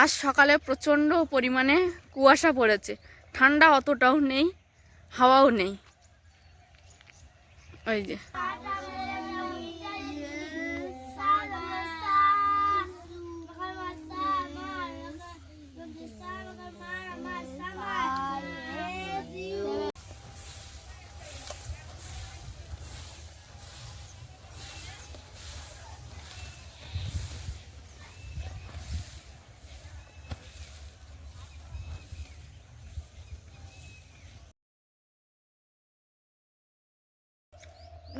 আজ সকালে প্রচণ্ড পরিমাণে কুয়াশা পড়েছে। ঠান্ডা অতটাও নেই হাওয়াও নেই। ওই যে।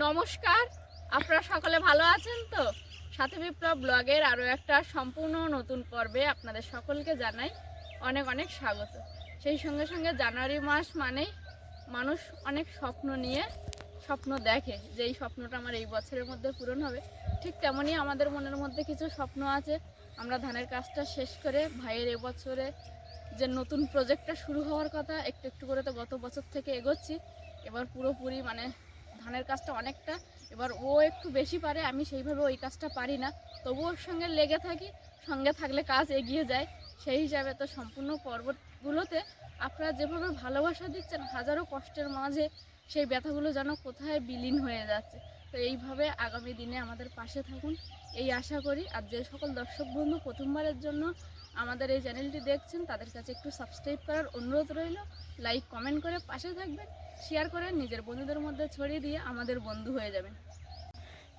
নমস্কার, আপনারা সকলে ভালো আছেন তো? সাথে বিপ্লব ব্লগের আরও একটা সম্পূর্ণ নতুন পর্বে আপনাদের সকলকে জানাই অনেক অনেক স্বাগত। সেই সঙ্গে সঙ্গে জানুয়ারি মাস মানেই মানুষ অনেক স্বপ্ন নিয়ে স্বপ্ন দেখে যে এই স্বপ্নটা আমার এই বছরের মধ্যে পূরণ হবে। ঠিক তেমনই আমাদের মনের মধ্যে কিছু স্বপ্ন আছে। আমরা ধানের কাজটা শেষ করে ভাইয়ের এবছরে যে নতুন প্রজেক্টটা শুরু হওয়ার কথা, একটু একটু করে তো গত বছর থেকে এগোচ্ছি। এবার পুরোপুরি মানে ধানের কাজটা অনেকটা, এবার ও একটু বেশি পারে, আমি সেইভাবে ওই কাজটা পারি না। তবু ওর সঙ্গে লেগে থাকি, সঙ্গে থাকলে কাজ এগিয়ে যায়। সেই হিসাবে তো সম্পূর্ণ পর্বতগুলোতে আপনারা যেভাবে ভালোবাসা দিচ্ছেন, হাজারো কষ্টের মাঝে সেই ব্যথাগুলো যেন কোথায় বিলীন হয়ে যাচ্ছে। তো এইভাবে আগামী দিনে আমাদের পাশে থাকুন, এই আশা করি। আর যে সকল দর্শক বন্ধু প্রথমবারের জন্য আমাদের এই চ্যানেলটি দেখছেন, তাদের কাছে একটু সাবস্ক্রাইব করার অনুরোধ রইল। লাইক কমেন্ট করে পাশে থাকবেন শেয়ার করে নিজের বন্ধুদের মধ্যে ছড়িয়ে দিয়ে আমাদের বন্ধু হয়ে যাবেন।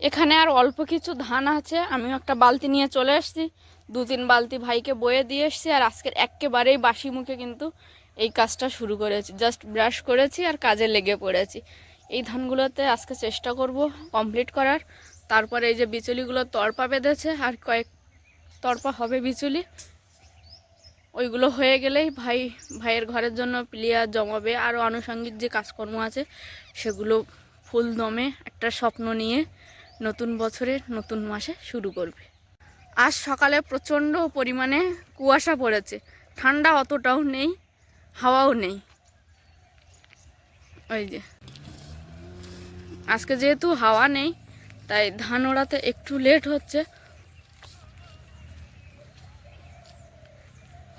এখানে আর অল্প কিছু ধান আছে, আমিও একটা বালতি নিয়ে চলে এসেছি দু তিন বালতি ভাইকে বয়ে দিয়ে এসেছি, আর আজকের একেবারেই বাসি মুখে কিন্তু এই কাজটা শুরু করেছি। জাস্ট ব্রাশ করেছি আর কাজে লেগে পড়েছি। এই ধানগুলোতে আজকে চেষ্টা করব কমপ্লিট করার। তারপরে এই যে বিচুলিগুলো তরপা বেঁধেছে, আর কয়েক তরপা হবে বিচুলি। ওইগুলো হয়ে গেলেই ভাই, ভাইয়ের ঘরের জন্য প্লেয়ার জমাবে। আরও আনুষঙ্গিক যে কাজকর্ম আছে, সেগুলো ফুল দমে একটা স্বপ্ন নিয়ে নতুন বছরের নতুন মাসে শুরু করবে। আজ সকালে প্রচণ্ড পরিমাণে কুয়াশা পড়েছে। ঠান্ডা অতটাও নেই, হাওয়াও নেই। ওই যে। আজকে যেহেতু হাওয়া নেই, তাই ধান ওড়াতে একটু লেট হচ্ছে।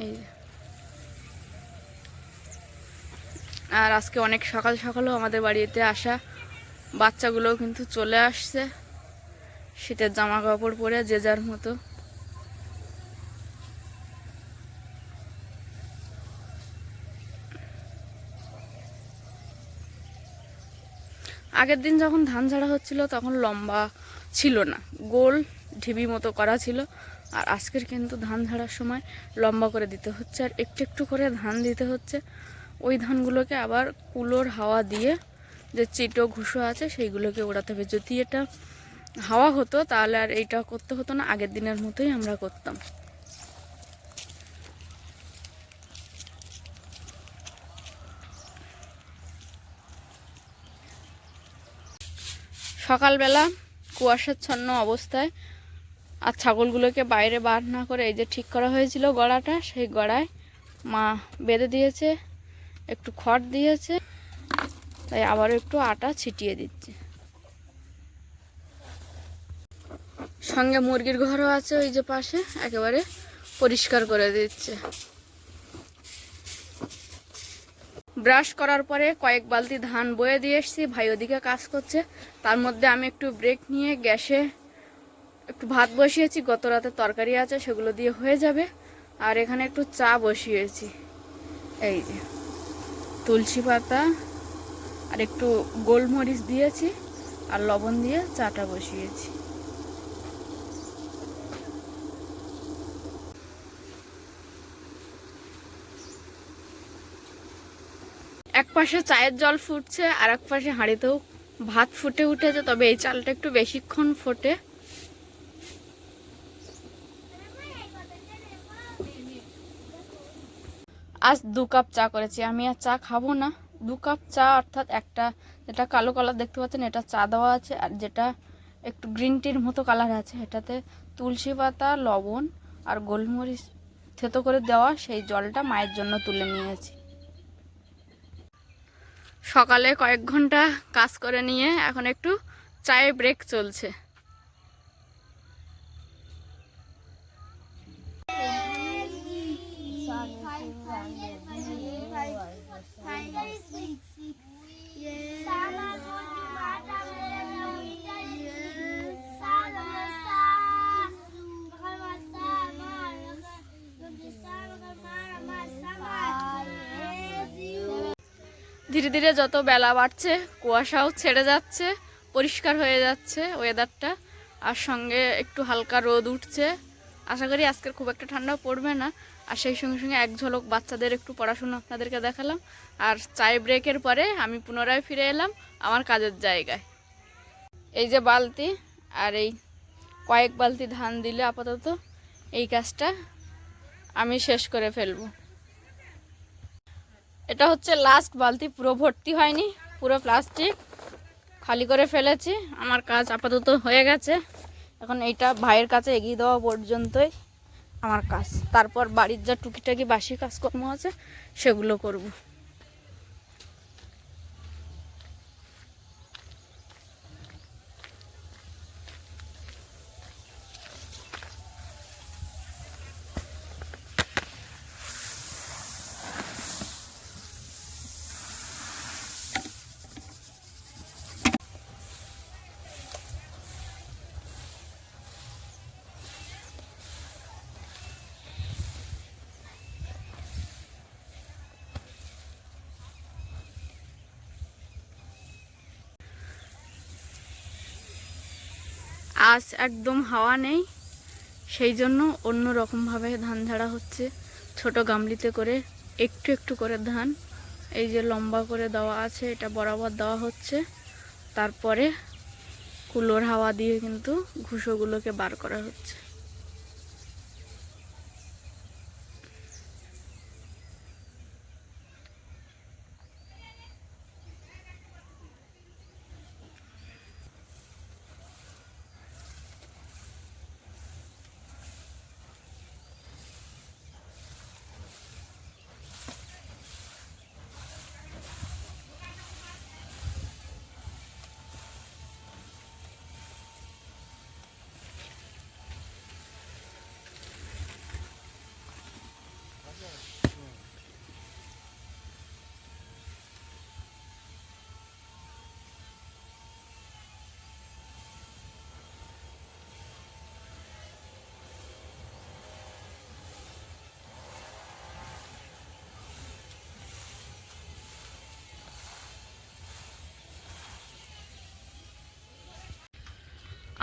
এই আর আজকে অনেক সকাল সকালও আমাদের বাড়িতে আসা বাচ্চাগুলোও কিন্তু চলে আসছে। শীতের জামা কাপড় পরে যে যার মতো। আগের দিন যখন ধান ঝাড়া হচ্ছিল তখন লম্বা ছিল না। গোল ঢিবি মতো করা ছিল। আর আজকের কিন্তু ধান ঝাড়ার সময় লম্বা করে দিতে হচ্ছে আর একটু একটু করে ধান দিতে হচ্ছে। ওই ধানগুলোকে আবার কুলোর হাওয়া দিয়ে যে চিটো ঘুষো আছে সেইগুলোকে ওড়াতে হবে। যদি এটা হাওয়া হতো তাহলে আর এইটা করতে হতো না, আগের দিনের মতোই আমরা করতাম। সকালবেলা কুয়াশাচ্ছন্ন অবস্থায় আর ছাগলগুলোকে বাইরে বার না করে এই যে ঠিক করা হয়েছিল গড়াটা, সেই গড়ায় মা বেঁধে দিয়েছে, একটু খড় দিয়েছে, তাই আবারও একটু আটা ছিটিয়ে দিচ্ছে। সঙ্গে মুরগির ঘরও আছে ওই যে পাশে, একেবারে পরিষ্কার করে দিচ্ছে। ব্রাশ করার পরে কয়েক বালতি ধান বয়ে দিয়ে এসছি, ভাই ওদিকে কাজ করছে, তার মধ্যে আমি একটু ব্রেক নিয়ে গ্যাসে একটু ভাত বসিয়েছি, গত রাতে তরকারি আছে, সেগুলো দিয়ে হয়ে যাবে। আর এখানে একটু চা বসিয়েছি। এই যে, তুলসী পাতা আর একটু গোলমরিচ দিয়েছি আর লবণ দিয়ে চাটা বসিয়েছি। এক পাশে চায়ের জল ফুটছে আর এক পাশে হাঁড়িতেও ভাত ফুটে উঠেছে, তবে এই চালটা একটু বেশিক্ষণ ফোটে। আজ দু কাপ চা করেছি। আমি আর চা খাব না। দু কাপ চা অর্থাৎ একটা যেটা কালো কালার দেখতে পাচ্ছেন, এটা চা দেওয়া আছে আর যেটা একটু গ্রিন টির মতো কালার আছে। এটাতে তুলসী পাতা, লবণ আর গোলমরিচ থেতো করে দেওয়া সেই জলটা মায়ের জন্য তুলে নিয়েছি। সকালে কয়েক ঘণ্টা কাজ করে নিয়ে এখন একটু চায়ে ব্রেক চলছে। ধীরে ধীরে যত বেলা বাড়ছে, কুয়াশাও ছেড়ে যাচ্ছে, পরিষ্কার হয়ে যাচ্ছে ওয়েদারটা আর সঙ্গে একটু হালকা রোদ উঠছে। আশা করি আজকের খুব একটা ঠান্ডা পড়বে না। আর সেই সঙ্গে সঙ্গে এক ঝলক বাচ্চাদের একটু পড়াশোনা আপনাদেরকে দেখালাম। আর চায় ব্রেকের পরে আমি পুনরায় ফিরে এলাম আমার কাজের জায়গায়। এই যে বালতি আর এই কয়েক বালতি ধান দিলে আপাতত এই কাজটা আমি শেষ করে ফেলব। এটা হচ্ছে লাস্ট বালতি, পুরো ভর্তি হয়নি, পুরো প্লাস্টিক খালি করে ফেলেছি। আমার কাজ আপাতত হয়ে গেছে। এখন এইটা ভাইয়ের কাছে এগিয়ে দেওয়া পর্যন্তই আমার কাজ। তারপর বাড়ির যা টুকিটাকি বাসি কাজকর্ম আছে, সেগুলো করব। আজ একদম হাওয়া নেই, সেই জন্য অন্য রকমভাবে ধান ঝাড়া হচ্ছে। ছোট গামলিতে করে একটু একটু করে ধান, এই যে লম্বা করে দেওয়া আছে, এটা বরাবর দেওয়া হচ্ছে। তারপরে কুলোর হাওয়া দিয়ে কিন্তু ঘুষোগুলোকে বার করা হচ্ছে।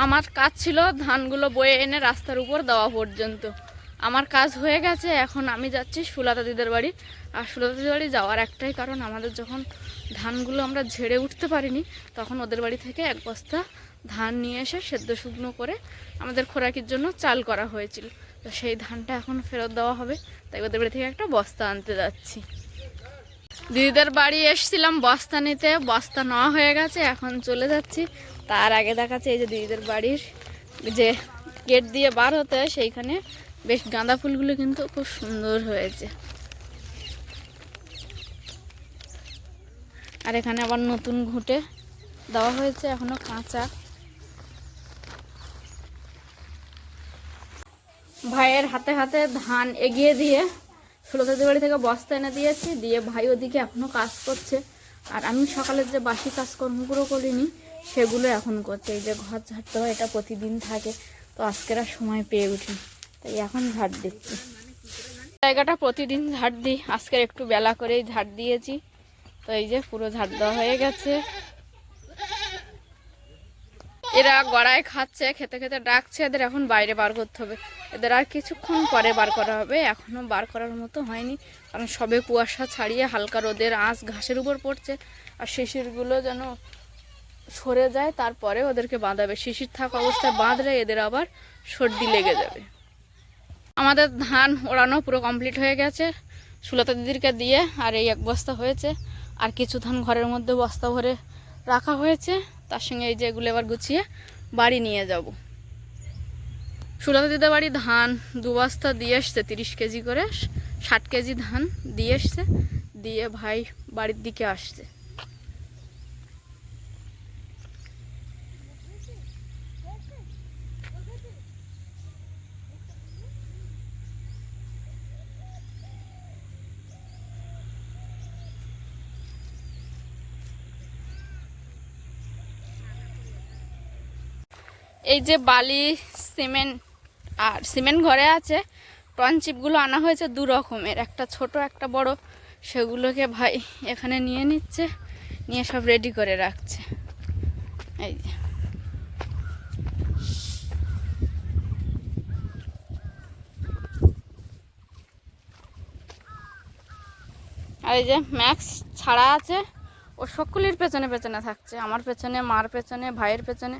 আমার কাজ ছিল ধানগুলো বয়ে এনে রাস্তার উপর দেওয়া পর্যন্ত। আমার কাজ হয়ে গেছে, এখন আমি যাচ্ছি সুলতা দিদের বাড়ি। আর সুলতা দিদের বাড়ি যাওয়ার একটাই কারণ, আমাদের যখন ধানগুলো আমরা ঝেড়ে উঠতে পারিনি, তখন ওদের বাড়ি থেকে এক বস্তা ধান নিয়ে এসে সেদ্ধ শুকনো করে আমাদের খোরাকির জন্য চাল করা হয়েছিল। তো সেই ধানটা এখন ফেরত দেওয়া হবে, তাই ওদের বাড়ি থেকে একটা বস্তা আনতে যাচ্ছি। দিদিদের বাড়ি এসছিলাম বস্তা নিতে, বস্তা নেওয়া হয়ে গেছে, এখন চলে যাচ্ছি তার আগে দেখাচ্ছে এই যে দিদিদের বাড়ির যে গেট দিয়ে বার হতে হয় সেইখানে। বেশ গাঁদা ফুলগুলো কিন্তু খুব সুন্দর হয়েছে। আর এখানে আবার নতুন ঘুঁটে দেওয়া হয়েছে, এখনও কাঁচা। ভাইয়ের হাতে হাতে ধান এগিয়ে দিয়ে ষোলোদের বাড়ি থেকে বস্তা এনে দিয়েছি, দিয়ে ভাই ওদিকে এখনও কাজ করছে। আর আমি সকালের যে বাসি কাজকর্মগুলো করিনি সেগুলো এখন করছে। এই যে ঘর ঝাড়তে হয়, এটা প্রতিদিন থাকে। তো আজকের আর সময় পেয়ে উঠি তাই এখন ঝাড় দিচ্ছি। জায়গাটা প্রতিদিন ঝাড় দিই। আজকের একটু বেলা করেই ঝাড় দিয়েছি। তো এই যে পুরো ঝাড় দেওয়া হয়ে গেছে। এরা গড়ায় খাচ্ছে, খেতে খেতে ডাকছে। এদের এখন বাইরে বার করতে হবে। এদের আর কিছুক্ষণ পরে বার করা হবে। এখনও বার করার মতো হয়নি। কারণ সবে কুয়াশা ছাড়িয়ে হালকা রোদের আঁচ ঘাসের উপর পড়ছে। আর শিশিরগুলো যেন সরে যায়, তারপরে ওদেরকে বাঁধাবে। শিশির থাকা অবস্থায় বাঁধলে এদের আবার সর্দি লেগে যাবে। আমাদের ধান ওড়ানো পুরো কমপ্লিট হয়ে গেছে। সুলতা দিদিরকে দিয়ে আর এই এক বস্তা হয়েছে। আর কিছু ধান ঘরের মধ্যে বস্তা ভরে রাখা হয়েছে। তার সঙ্গে এই যে এগুলো এবার গুছিয়ে বাড়ি নিয়ে যাব। সুলতা দিদির বাড়ি ধান দু বস্তা দিয়ে এসছে, তিরিশ কেজি করে। ষাট কেজি ধান দিয়ে এসছে। দিয়ে ভাই বাড়ির দিকে আসছে। এই যে বালি, সিমেন্ট আর সিমেন্ট ঘরে আছে টনচিপগুলো আনা হয়েছে দু রকমের। একটা ছোট, একটা বড়। সেগুলোকে ভাই এখানে নিয়ে নিচ্ছে, নিয়ে সব রেডি করে রাখছে। এই যে। আর এই যে ম্যাক্স ছাড়া আছে, ও সকলের পেছনে পেছনে থাকছে, আমার পেছনে, মার পেছনে, ভাইয়ের পেছনে।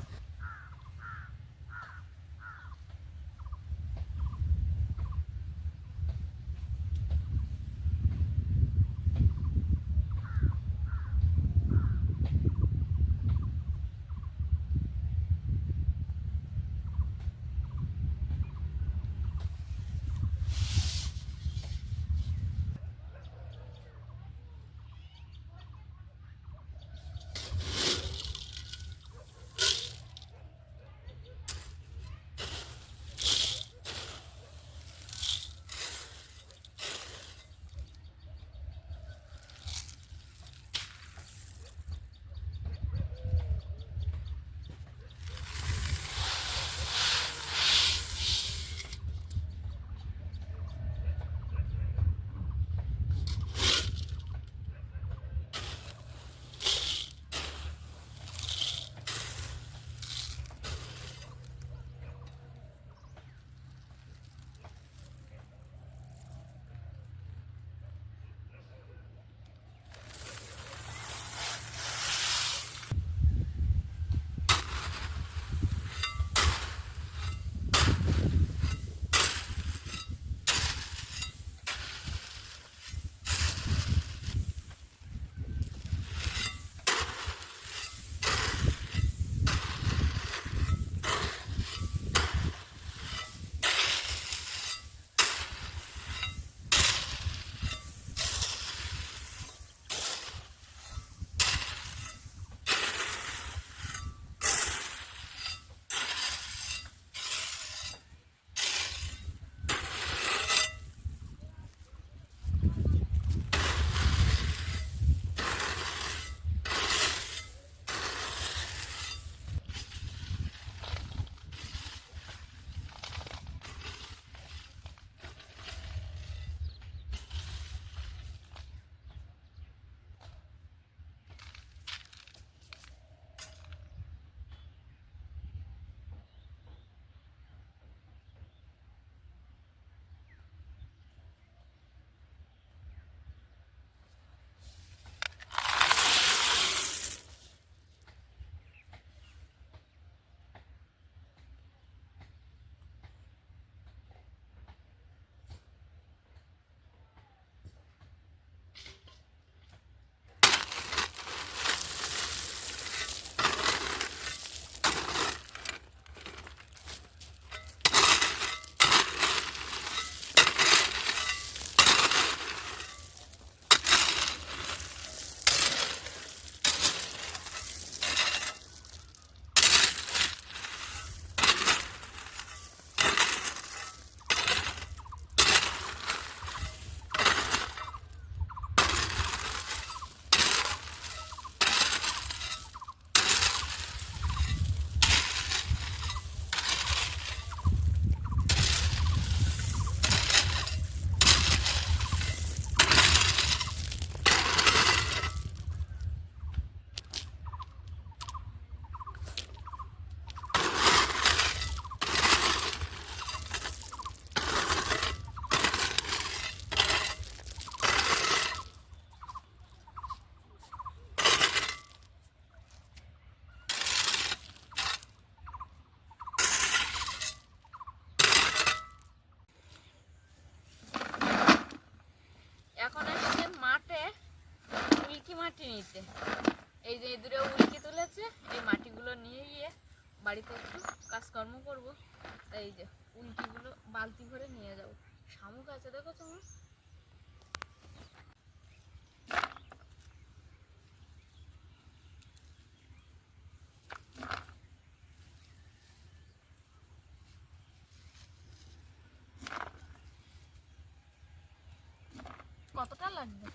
কতটা লাগবে?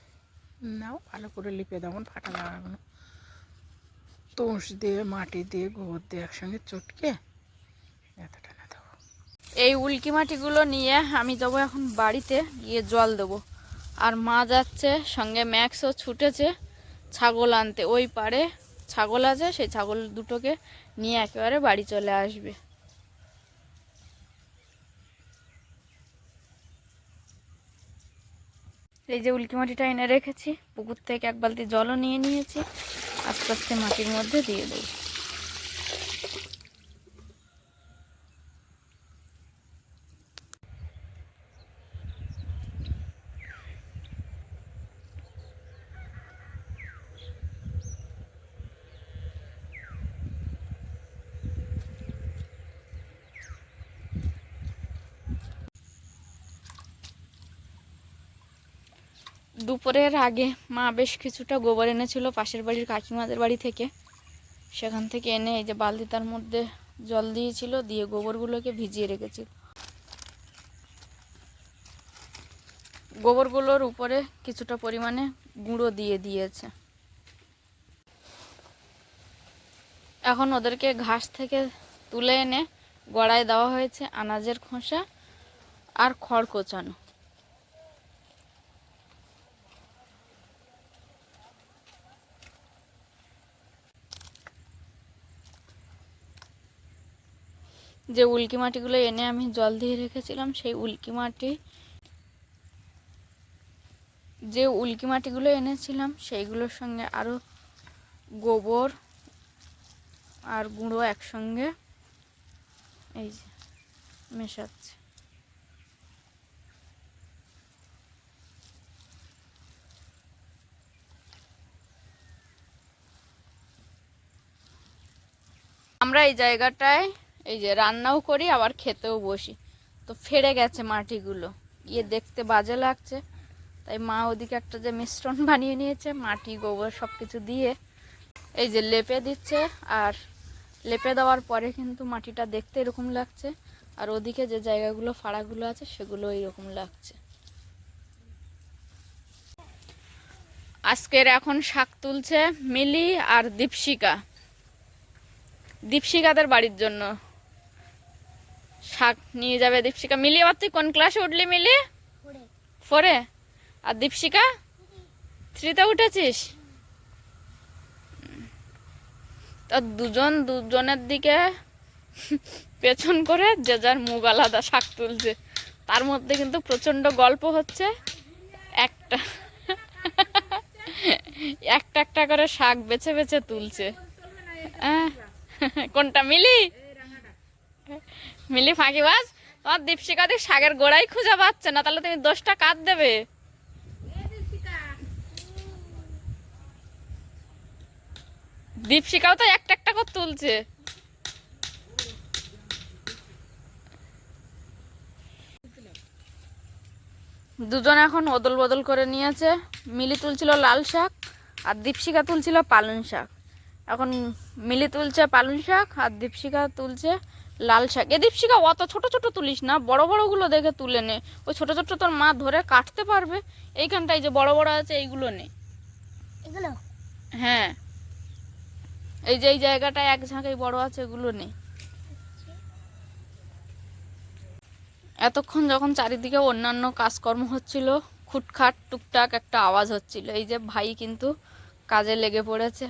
নাও ভালো করে লিপে দেবো ফাটা লাগানো তুষ দিয়ে মাটি দিয়ে গোবর দিয়ে একসঙ্গে চটকে এতটা না দেবো এই উল্কি মাটিগুলো নিয়ে আমি যাব এখন বাড়িতে গিয়ে জল দেবো। আর মা যাচ্ছে সঙ্গে ম্যাক্সও ছুটেছে ছাগল আনতে। ওই পারে ছাগল আছে সেই ছাগল দুটোকে নিয়ে একেবারে বাড়ি চলে আসবে। এই যে উল্কি মাটিটা এনে রেখেছি, পুকুর থেকে এক বালতি জলও নিয়ে নিয়েছি, আস্তে আস্তে মাটির মধ্যে দিয়ে দেবো। দুপুরের আগে মা বেশ কিছুটা গোবর এনেছিল পাশের বাড়ির কাকিমাদের বাড়ি থেকে। সেখান থেকে এনে এই যে বালতিটার মধ্যে জল দিয়েছিল, দিয়ে গোবরগুলোকে ভিজিয়ে রেখেছিল। গোবরগুলোর উপরে কিছুটা পরিমাণে গুঁড়ো দিয়ে দিয়েছে। এখন ওদেরকে ঘাস থেকে তুলে এনে গড়ায় দেওয়া হয়েছে আনাজের খোসা আর খড় কোচানো। যে উল্কি মাটিগুলো এনে আমি জল দিয়ে রেখেছিলাম, সেই উল্কি মাটি যে উল্কি মাটিগুলো এনেছিলাম, সেইগুলোর সঙ্গে আরও গোবর আর গুঁড়ো একসঙ্গে এই যে মেশাচ্ছে। আমরা এই জায়গাটায় এই যে রান্নাও করি, আবার খেতেও বসি। তো ফেড়ে গেছে মাটিগুলো। গিয়ে দেখতে বাজে লাগছে। তাই মা ওদিকে একটা যে মিশ্রণ বানিয়ে নিয়েছে, মাটি, গোবর সব কিছু দিয়ে এই যে লেপে দিচ্ছে। আর লেপে দেওয়ার পরে কিন্তু মাটিটা দেখতে এরকম লাগছে। আর ওদিকে যে জায়গাগুলো, ফাড়াগুলো আছে, সেগুলো এইরকম লাগছে। আজকের এখন শাক তুলছে মিলি আর দীপশিকা। দীপশিকাদের বাড়ির জন্য শাক নিয়ে যাবে দীপশিকা। মিলি আবার তুই কোন ক্লাসে উঠলি মিলি? ফোরে। আর দীপশিকা? থ্রিতে উঠেছিস? তা দুজন দুজনের দিকে পেছন করে যে যার মুখ আলাদা শাক তুলছে। তার মধ্যে কিন্তু প্রচণ্ড গল্প হচ্ছে। একটা একটা একটা করে শাক বেছে বেছে তুলছে। কোনটা মিলি? মিলি ফাঁকিবাজ তোমার দীপশিকা দি শাকের গোড়াই খুঁজে পাচ্ছে না, তাহলে তুমি দোষটা কার দেবে? দীপশিকাও তো একটা একটা করে তুলছে। দুজন এখন অদল বদল করে নিয়েছে। মিলি তুলছিল লাল শাক আর দীপশিকা তুলছিল পালং শাক। এখন মিলি তুলছে পালং শাক আর দীপশিকা তুলছে লাল শাক। এ দীপশিকা অত ছোট ছোট তুলিস না বড় বড়গুলো দেখে তুলে নে। ওই ছোট ছোট তোর মা ধরে কাটতে পারবে। এইখানটায় যে বড় বড় আছে এইগুলো নে। এগুলো? হ্যাঁ। এই যে এই জায়গাটায় এক ঝাঁকাই বড় আছে এগুলো নেই এতক্ষণ যখন চারিদিকে অন্যান্য কাজকর্ম হচ্ছিল খুটখাট টুকটাক একটা আওয়াজ হচ্ছিল। এই যে ভাই কিন্তু কাজে লেগে পড়েছে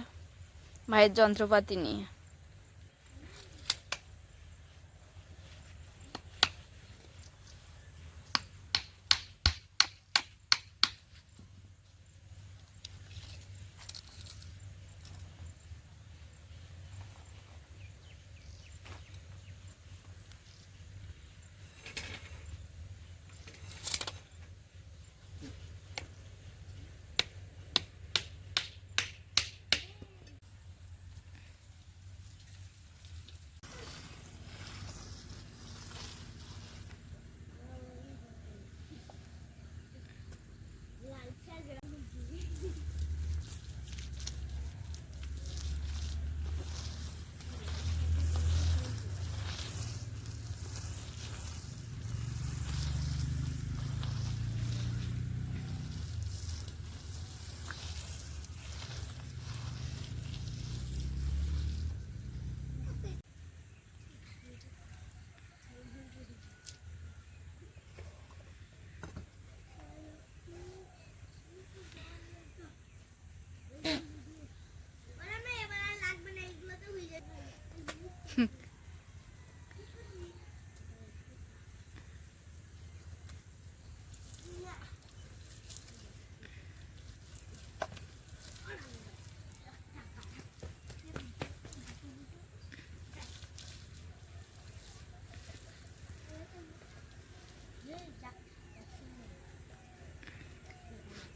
ভাইয়ের যন্ত্রপাতি নিয়ে।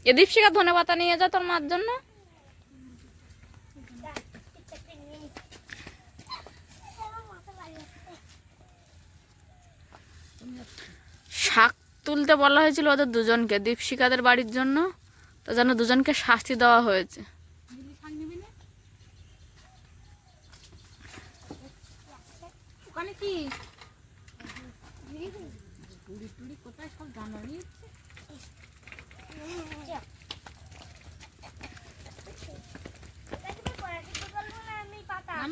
এ দীপশিকা ধনে পাতা নিয়ে যা তোর মার জন্য শাক তুলতে বলা হয়েছিল ওদের দুজনকে দীপশিকাদের বাড়ির জন্য তো যেন দুজনকে শাস্তি দেওয়া হয়েছে কি কোথায় সব জানুয়ারি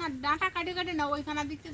না ডাটা কাটে কাটে না ওইখানে দিকতে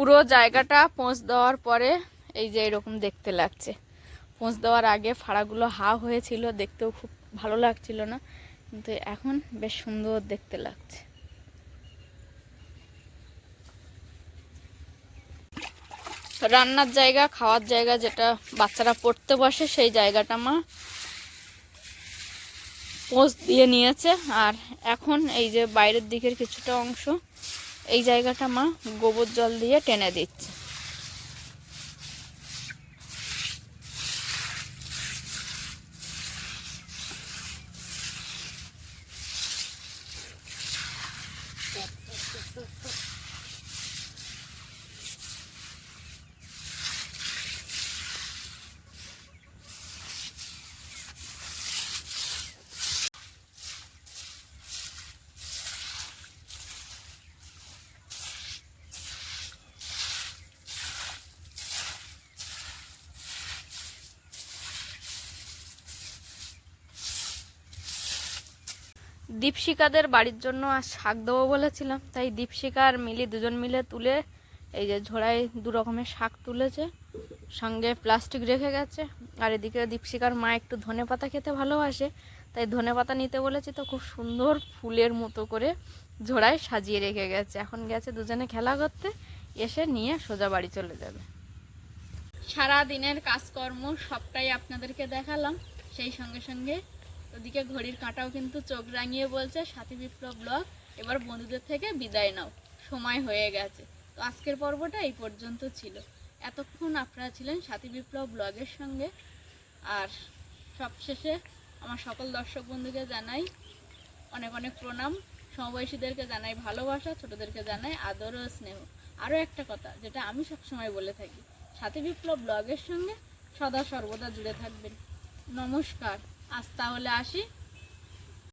পুরো জায়গাটা পোঁছ দেওয়ার পরে এই যে এরকম দেখতে লাগছে। পোঁছ দেওয়ার আগে ফাড়াগুলো হা হয়েছিল, দেখতেও খুব ভালো লাগছিল না, কিন্তু এখন বেশ সুন্দর দেখতে লাগছে। রান্নার জায়গা, খাওয়ার জায়গা যেটা বাচ্চারা পড়তে বসে সেই জায়গাটা মা পোঁছ দিয়ে নিয়েছে। আর এখন এই যে বাইরের দিকের কিছুটা অংশ এই জায়গাটা মা গোবর জল দিয়ে টেনে দিচ্ছে। দীপশিকাদের বাড়ির জন্য আর শাক দেবো বলেছিলাম, তাই দীপশিকা আর মিলি দুজন মিলে তুলে এই যে ঝোড়ায় দু রকমের শাক তুলেছে, সঙ্গে প্লাস্টিক রেখে গেছে। আর এদিকে দীপশিকার মা একটু ধনে পাতা খেতে ভালোবাসে, তাই ধনে পাতা নিতে বলেছি তো খুব সুন্দর ফুলের মতো করে ঝোড়ায় সাজিয়ে রেখে গেছে। এখন গেছে দুজনে খেলা করতে, এসে নিয়ে সোজা বাড়ি চলে যাবে। সারা দিনের কাজকর্ম সবটাই আপনাদেরকে দেখালাম, সেই সঙ্গে সঙ্গে ওদিকে ঘড়ির কাঁটাও কিন্তু চোখ রাঙিয়ে বলছে, সাথী বিপ্লব ব্লগ, এবার বন্ধুদের থেকে বিদায় নাও। সময় হয়ে গেছে। তো আজকের পর্বটা এই পর্যন্ত ছিল। এতক্ষণ আপনারা ছিলেন সাথী বিপ্লব ব্লগের সঙ্গে। আর সবশেষে আমার সকল দর্শক বন্ধুকে জানাই অনেক অনেক প্রণাম। সমবয়সীদেরকে জানাই ভালোবাসা, ছোটদেরকে জানাই আদর ও স্নেহ। আরও একটা কথা, যেটা আমি সবসময় বলে থাকি, সাথী বিপ্লব ব্লগের সঙ্গে সদা সর্বদা জুড়ে থাকবেন। নমস্কার। আজ তাহলে আসি।